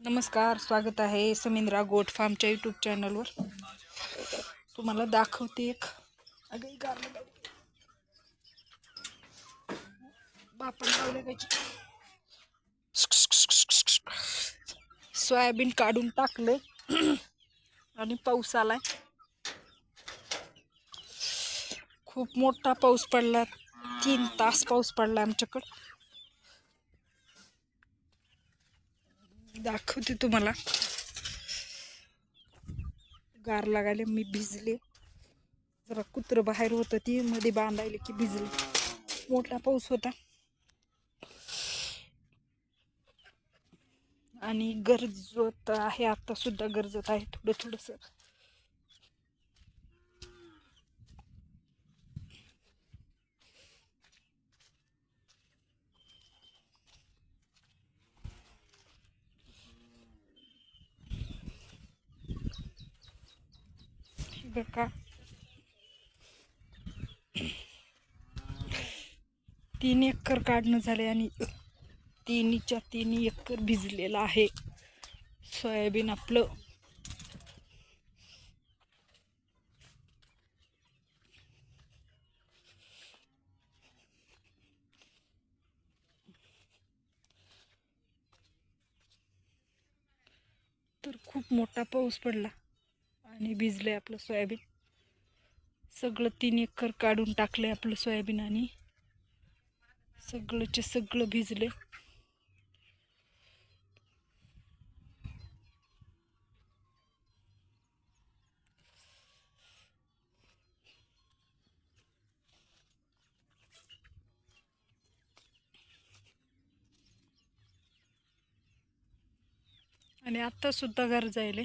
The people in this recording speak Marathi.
नमस्कार स्वागत आहे समिंद्रा गोट फार्मच्या यूट्यूब चॅनलवर तुम्हाला दाखवते एक. अगदी गारलं बापण सोयाबीन काढून टाकले आणि पाऊस आलाय. खूप मोठा पाऊस पडला तीन तास पाऊस पडला आमच्याकडं. दाखवते तुम्हाला. गार लागायला मी भिजले. जरा कुत्रं बाहेर होतं ती मध्ये बांधायले की भिजले. मोठा पाऊस होता. आणि गरजत आहे आता सुद्धा गरजत आहे थोडं थोडंसं. बघा तीन एकर काढणं झाले आणि तिन्हीच्या तिन्ही एकर भिजलेलं आहे. सोयाबीन आपलं. तर खूप मोठा पाऊस पडला. आणि भिजलं आहे आपलं सोयाबीन. सगळं तीन एकर काढून टाकलं आहे आपलं सोयाबीन आणि सगळंचे सगळं भिजले आणि आत्तासुद्धा घर जायले